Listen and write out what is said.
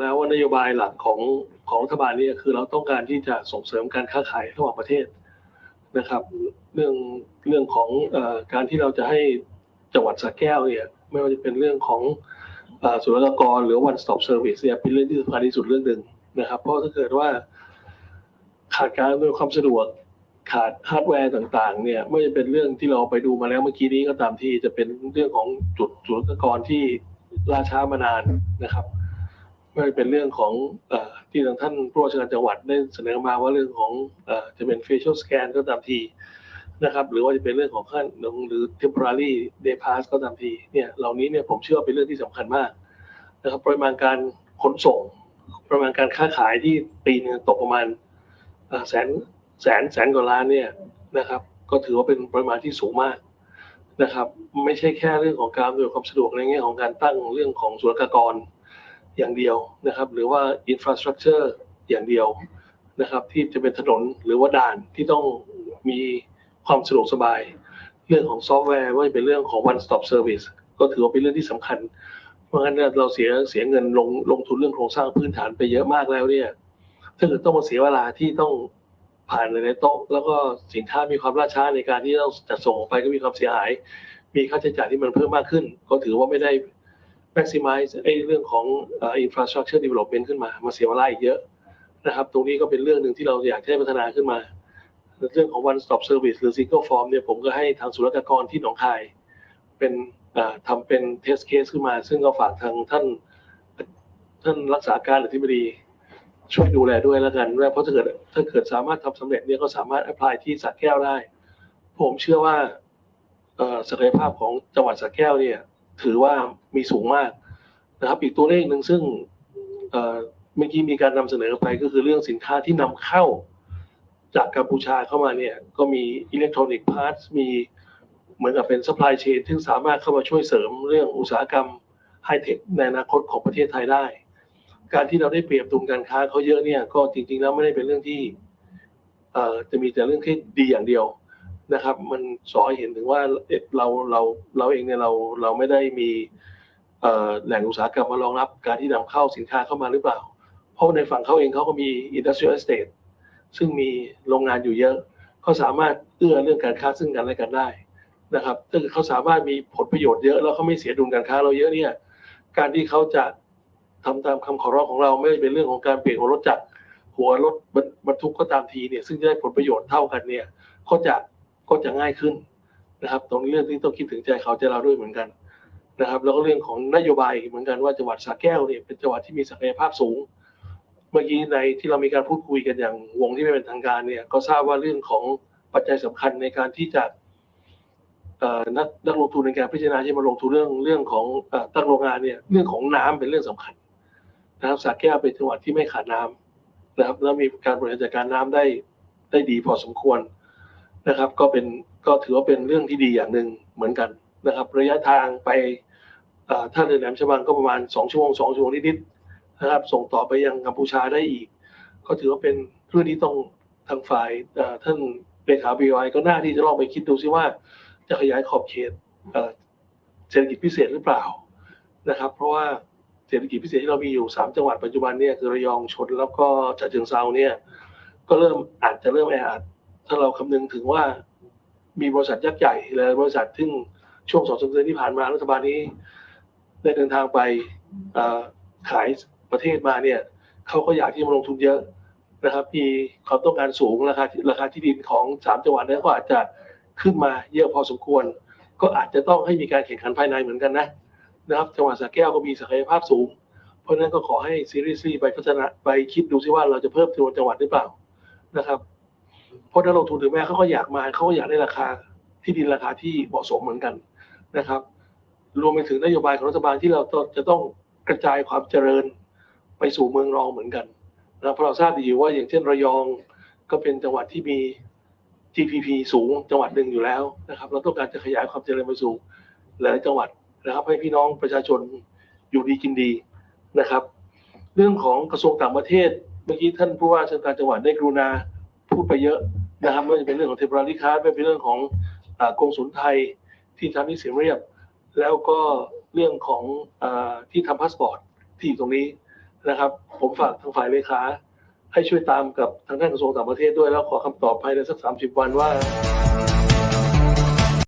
แล้วว่านโยบายหลักของของรัฐบาลนี่คือเราต้องการที่จะส่งเสริมการค้าขายระหว่างประเทศนะครับ เรื่องเรื่องของอการที่เราจะให้จังหวัดสระแก้วเนี่ยไม่ว่าจะเป็นเรื่องของเอ่อศุลกากรหรือ one stop service เนี่ยเป็นเรื่องที่สำคัญที่สุดเรื่องหนึ่งนะครับ เพราะถ้าเกิดว่าขาดการอำนวยความสะดวกขาดฮาร์ดแวร์ต่างๆ เนี่ยไม่ว่าจะเป็นเรื่องที่เราไปดูมาแล้วเมื่อกี้นี้ก็ตามที่จะเป็นเรื่องของจุดศุลกากรที่ล่าช้ามานานนะครับ ไม่ว่าจะเป็นเรื่องของอที่ทางท่านผู้ว่าราชการจังหวัดได้เสนอมาว่าเรื่องของอจะเป็น facial scan ก็ตามทีนะครับ หรือว่าจะเป็นเรื่องของขั้นหรือ temporary day pass ก็ตามทีเนี่ยเหล่านี้เนี่ยผมเชื่อว่าเป็นเรื่องที่สำคัญมากนะครับปริมาณการขนส่ง ปริมาณการค้าขายที่ปีหนึงตกประมาณแสนแสนแสนกว่าล้านเนี่ยนะครับ ก็ถือว่าเป็นปริมาณที่สูงมากนะครับ ไม่ใช่แค่เรื่องของการอำนวยความสะดวกในแง่ของการตั้งเรื่องของศุลกากร อย่างเดียวนะครับ หรือว่าอินฟราสตรักเจอร์อย่างเดียวนะครับ ที่จะเป็นถนนหรือว่าด่านที่ต้องมีความสะดวกสบาย เรื่องของซอฟต์แวร์ว่าเป็นเรื่องของ one stop service ก็ถือว่าเป็นเรื่องที่สำคัญ เพราะงั้นเนี่ยเราเสียเสียเงินลงลงทุนเรื่องโครงสร้างพื้นฐานไปเยอะมากแล้วเนี่ยถ้าเกิดต้องมาเสียเวลาที่ต้องผ่านในโต๊ะแล้วก็สินค้ามีความล่าช้าในการที่ต้องจัดส่งออกไปก็มีความเสียหาย มีค่าใช้จ่ายที่มันเพิ่มมากขึ้น ก็ถือว่าไม่ได้ maximize ไอ้เรื่องของอ่อ infrastructure development ขึ้นมามาเสียเวลาอีกเยอะนะครับ ตรงนี้ก็เป็นเรื่องหนึ่งที่เราอยากให้พัฒนาขึ้นมา เรื่องของ one stop service หรือ single form เนี่ยผมก็ให้ทางศุลกากรที่หนองคาย เป็นทำเป็น test case ขึ้นมา ซึ่งก็ฝากทางท่านท่านรักษาการอธิบดีช่วยดูแลด้วยแล้วกันว่าเพราะถ้าเกิดถ้าเกิดสามารถทำสำเร็จเนี่ยก็สามารถ apply ที่สระแก้วได้ ผมเชื่อว่าศักยภาพของจังหวัดสระแก้วเนี่ย ถือว่ามีสูงมากนะครับ อีกตัวเลขหนึ่งซึ่งเมื่อกี้มีการนำเสนอไปก็คือเรื่องสินค้าที่นำเข้า จากกัมพูชาเข้ามาเนี่ยก็มีอิเล็กทรอนิกส์พาร์ทมีเหมือนกับเป็นซัพพลายเชนที่สามารถเข้ามาช่วยเสริมเรื่องอุตสาหกรรมไฮเทคในอนาคตของประเทศไทยได้ การที่เราได้เปรียบตรงการค้าเขาเยอะเนี่ยก็จริงๆแล้วไม่ได้เป็นเรื่องที่จะมีแต่เรื่องที่ดีอย่างเดียว นะครับ มันสอให้เห็นถึงว่าเราเราเราเองเนี่ยเราเราไม่ได้มีแหล่งอุตสาหกรรมมารองรับการที่นำเข้าสินค้าเข้ามาหรือเปล่า เพราะในฝั่งเขาเองเขาก็มี industrial estate ซึ่งมีโรงงานอยู่เยอะเขาสามารถเอื้อเรื่องการค้าซึ่งกันและกันได้นะครับถ้าเกิดเขาสามารถมีผลประโยชน์เยอะแล้วเขาไม่เสียดุลการค้าเราเยอะเนี่ยการที่เขาจะทำตามคำขอร้องของเราไม่ว่เป็นเรื่องของการเปลี่ยนหัวรถจักรหัวรถบรรทุกก็ตามทีเนี่ยซึ่งจะได้ผลประโยชน์เท่ากันเนี่ยก็จะ ก็จะง่ายขึ้นนะครับ ตรงนี้เรื่องที่ต้องคิดถึงใจเขาใจเราด้วยเหมือนกันนะครับ แล้วก็เรื่องของนโยบายเหมือนกันว่าจังหวัดสระแก้วเนี่ยเป็นจังหวัดที่มีศักยภาพสูง เมื่อกี้ในที่เรามีการพูดคุยกันอย่างวงที่ไม่เป็นทางการเนี่ย ก็ทราบว่าเรื่องของปัจจัยสำคัญในการที่จะนักนักลงทุนในการพิจารณาที่มาลงทุนเรื่องเรื่องของอตั้งโรงงานเนี่ยเรื่องของน้ำเป็นเรื่องสำคัญนะครับสระแก้วเป็นจังหวัดที่ไม่ขาดน้ำนะครับแล้วมีการบริหารจัดการน้ำได้ได้ดีพอสมควร นะครับ ก็เป็นก็ถือว่าเป็นเรื่องที่ดีอย่างหนึ่งเหมือนกันนะครับ ระยะทางไปเอ่อท่าเรือแหลมฉบังก็ประมาณสองชั่วโมงสองชั่วโมงนิดๆนะครับ ส่งต่อไปยังกัมพูชาได้อีก ก็ถือว่าเป็นเรื่องที่ต้องทางฝ่ายท่านเลขาบีไอก็น่าที่จะลองไปคิดดูซิว่า จะขยายขอบเขตเศรษฐกิจพิเศษหรือเปล่านะครับ เพราะว่าเศรษฐกิจพิเศษที่เรามีอยู่สามจังหวัดปัจจุบันเนี่ยคือระยองชนแล้วก็ฉะเชิงเซาเนี่ยก็เริ่มอาจจะเริ่มแออัด ถ้าเราคำนึงถึงว่ามีบริษัทยักษ์ใหญ่หลายบริษัทซึ่งช่วงสองสามเดือนที่ผ่านมารัฐบาลนี้ได้เดินทางไปขายประเทศมาเนี่ยเขาก็อยากที่จะมาลงทุนเยอะนะครับ มีความต้องการสูงราคาราคาที่ดินของสามจังหวัดนั้นก็อาจจะขึ้นมาเยอะพอสมควร ก็อาจจะต้องให้มีการแข่งขันภายในเหมือนกันนะนะครับจังหวัดสระแก้วก็มีศักยภาพสูง เพราะฉะนั้นก็ขอให้ซีรีส์ไปพัฒนาไปคิดดูซิว่าเราจะเพิ่มจำนวนจังหวัดหรือเปล่านะครับ เพราะนักลงทุนถึงแม้เขาก็อยากมาเขาก็อยากได้ราคาที่ดินราคาที่เหมาะสมเหมือนกันนะครับ รวมไปถึงนโยบายของรัฐบาลที่เราต้องจะต้องกระจายความเจริญไปสู่เมืองรองเหมือนกันนะเพราะเราทราบดีว่าอย่างเช่นระยองก็เป็นจังหวัดที่มี GPP สูงจังหวัดหนึ่งอยู่แล้วนะครับ เราต้องการจะขยายความเจริญไปสู่หลายจังหวัดนะครับ ให้พี่น้องประชาชนอยู่ดีกินดีนะครับ เรื่องของกระทรวงต่างประเทศเมื่อกี้ท่านผู้ว่าราชการจังหวัดได้กรุณา พูดไปเยอะนะครับไม่ว่าจะเป็นเรื่องของเทปราลิคาร์ไม่ว่าเป็นเรื่องของอากงสุนไทยที่ทำที่เสียเรียบ แล้วก็เรื่องของอที่ทำพาสปอร์ตที่อยู่ตรงนี้นะครับ ผมฝากทางฝ่ายเลขาให้ช่วยตามกับทางด้านกระทรวงต่างประเทศด้วยแล้วขอคำตอบภายในสักสามสิบวันว่า